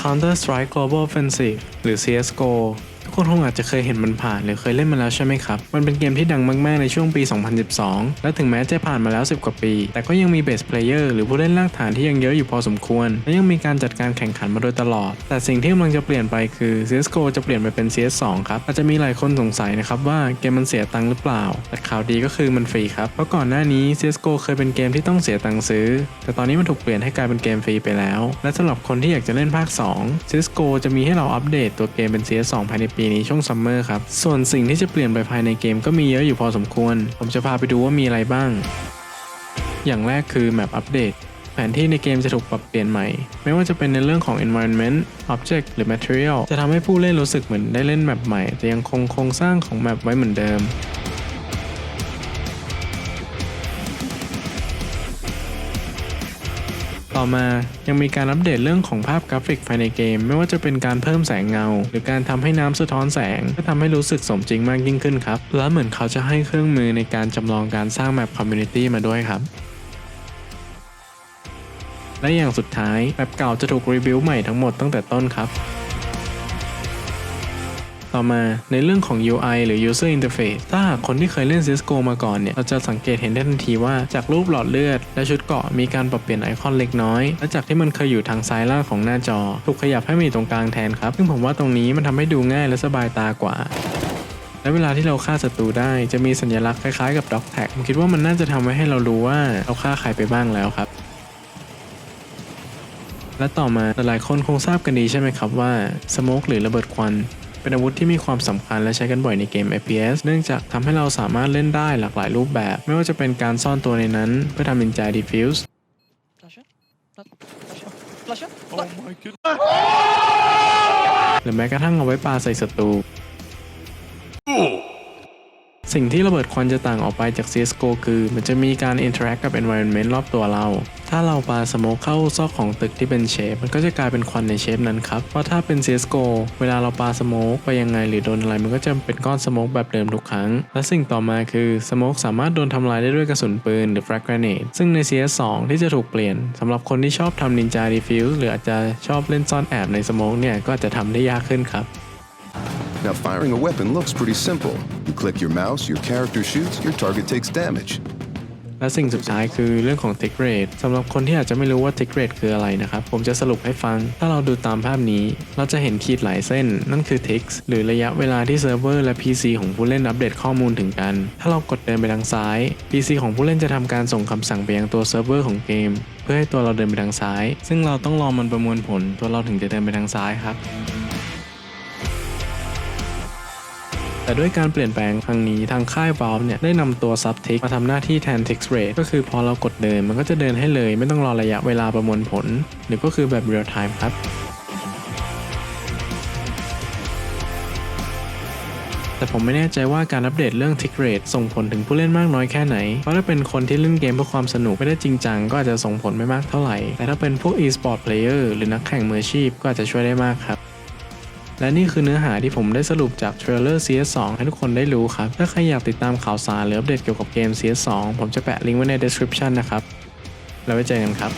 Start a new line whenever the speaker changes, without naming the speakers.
Counter Strike Global Offensive หรือ CSGO ทุ กคนคงอาจจะเคยเห็นมันผ่านหรือเคยเล่นมาแล้วใช่ไหมครับ มันเป็นเกมที่ดังมาก ๆ ในช่วงปี 2012 และถึงแม้จะผ่านมาแล้ว 10 กว่าปี แต่ก็ยังมีเบสเพลเยอร์หรือผู้เล่นรากฐานที่ยังเยอะอยู่พอสมควร และยังมีการจัดการแข่งขันมาโดยตลอด แต่สิ่งที่กำลังจะเปลี่ยนไปคือ CSGO จะเปลี่ยนไปเป็น CS2 ครับ อาจจะมีหลายคนสงสัยนะครับว่าเกมมันเสียตังค์หรือเปล่า แต่ข่าวดีก็คือมันฟรีครับ เพราะก่อนหน้านี้ CSGO เคยเป็นเกมที่ต้องเสียตังค์ซื้อ แต่ตอนนี้มันถูกเปลี่ยนให้กลายเป็นเกมฟรีไปแล้ว และสำหรับคนที่อยากจะเล่นภาค 2 CSGO จะมีให้เราอัปเดตตัวเกมเป็น CS2 ภายในปีนี้ช่วงซัมเมอร์ครับ ส่วนสิ่งที่จะเปลี่ยนไปภายในเกมก็มีเยอะอยู่พอสมควร ผมจะพาไปดูว่ามีอะไรบ้าง อย่างแรกคือแมปอัปเดต แผนที่ในเกมจะถูกปรับเปลี่ยนใหม่ ไม่ว่าจะเป็นในเรื่องของ environment object หรือ material จะทำให้ผู้เล่นรู้สึกเหมือนได้เล่นแมปใหม่ แต่ยังคงโครงสร้างของแมปไว้เหมือนเดิม ต่อมายังมีการอัปเดตเรื่องของภาพกราฟิกภายในเกม ไม่ว่าจะเป็นการเพิ่มแสงเงา หรือการทำให้น้ำสะท้อนแสงก็ทำให้รู้สึกสมจริงมากยิ่งขึ้นครับ และเหมือนเขาจะให้เครื่องมือในการจำลองการสร้างแมปคอมมูนิตี้มาด้วยครับและอย่างสุดท้ายแมปเก่าจะถูกรีวิวใหม่ทั้งหมดตั้งแต่ต้นครับ ต่อมาในเรื่องของ UI หรือ User Interface ถ้าหากคนที่เคยเล่น Cisco มาก่อนเนี่ย เราจะสังเกตเห็นได้ทันทีว่าจากรูปหลอดเลือด และชุดเกาะมีการปรับเปลี่ยนไอคอนเล็กน้อย และจากที่มันเคยอยู่ทางซ้ายล่างของหน้าจอ ถูกขยับให้มาอยู่ตรงกลางแทนครับ ซึ่งผมว่าตรงนี้มันทำให้ดูง่ายและสบายตากว่าและเวลาที่เราฆ่าศัตรูได้จะมีสัญลักษณ์คล้ายๆกับ Dog Tag ผมคิดว่ามันน่าจะทำไว้ให้เรารู้ว่าเราฆ่าใครไปบ้างแล้วครับ และต่อมาหลายคนคงทราบกันดีใช่ไหมครับว่าสโมกหรือระเบิดควัน เป็นอาวุธที่มีความสำคัญและใช้กันบ่อยในเกม FPS เนื่องจากทำให้เราสามารถเล่นได้หลากหลายรูปแบบ ไม่ว่าจะเป็นการซ่อนตัวในนั้น เพื่อทำ Ninja Defuse
Flasher? Flasher? Flasher?
หรือแม้กระทั่งเอาไว้ปาใส่ศัตรู สิ่งที่ระเบิดควันจะต่างออกไปจาก CSGO คือมันจะมีการ interact กับ environment รอบตัวเรา ถ้าเราปาสโมกเข้าซอกของตึกที่เป็นเชฟ มันก็จะกลายเป็นควันในเชฟนั้นครับเพราะถ้าเป็น CSGO เวลาเราปาสโมกไปยังไงหรือโดนอะไร มันก็จะเป็นก้อนสโมกแบบเดิมทุกครั้ง และสิ่งต่อมาคือสโมกสามารถโดนทำลายได้ด้วยกระสุนปืนหรือ frag grenade ซึ่งใน CS2 ที่จะถูกเปลี่ยนสำหรับคนที่ชอบทำ Ninja Defuse หรืออาจจะชอบเล่นซ่อนแอบในสโมกเนี่ยก็จจะทำได้ยากขึ้นครับ
Now, firing a weapon looks pretty simple. You click your mouse, your character shoots, your target takes damage.
และสิ่งสุดท้ายคือเรื่องของ tick rate สำหรับคนที่อาจจะไม่รู้ว่า tick rate คืออะไรนะครับ ผมจะสรุปให้ฟัง ถ้าเราดูตามภาพนี้ เราจะเห็นขีดหลายเส้น นั่นคือ ticks หรือระยะเวลาที่เซิร์ฟเวอร์และ PC ของผู้เล่นอัปเดตข้อมูลถึงกัน ถ้าเรากดเดินไปทางซ้าย PC ของผู้เล่นจะทำการส่งคำสั่งไปยังตัวเซิร์ฟเวอร์ของเกม เพื่อให้ตัวเราเดินไปทางซ้าย ซึ่งเราต้องรอมันประมวลผล ตัวเราถึงจะเดินไปทางซ้ายครับ แต่ด้วยการเปลี่ยนแปลงครั้งนี้ทางค่าย Valve เนี่ยได้นำตัว Subtick มาทำหน้าที่แทน Tick Rate ก็คือพอเรากดเดินมันก็จะเดินให้เลย ไม่ต้องรอระยะเวลาประมวลผล หรือก็คือแบบ Real Time ครับแต่ผมไม่แน่ใจว่าการอัปเดตเรื่อง Tick Rate ส่งผลถึงผู้เล่นมากน้อยแค่ไหน เพราะถ้าเป็นคนที่เล่นเกมเพื่อความสนุกไม่ได้จริงจังก็อาจจะส่งผลไม่มากเท่าไหร่ แต่ถ้าเป็นพวก e-sport player หรือนักแข่งมืออาชีพก็อาจจะช่วยได้มากครับ และนี่คือเนื้อหาที่ผมได้สรุปจากเทรลเลอร์ CS2 ให้ทุกคนได้รู้ครับ ถ้าใครอยากติดตามข่าวสารหรืออัปเดตเกี่ยวกับเกม CS2 ผมจะแปะลิงก์ไว้ใน description นะครับ แล้วไว้เจอกันครับ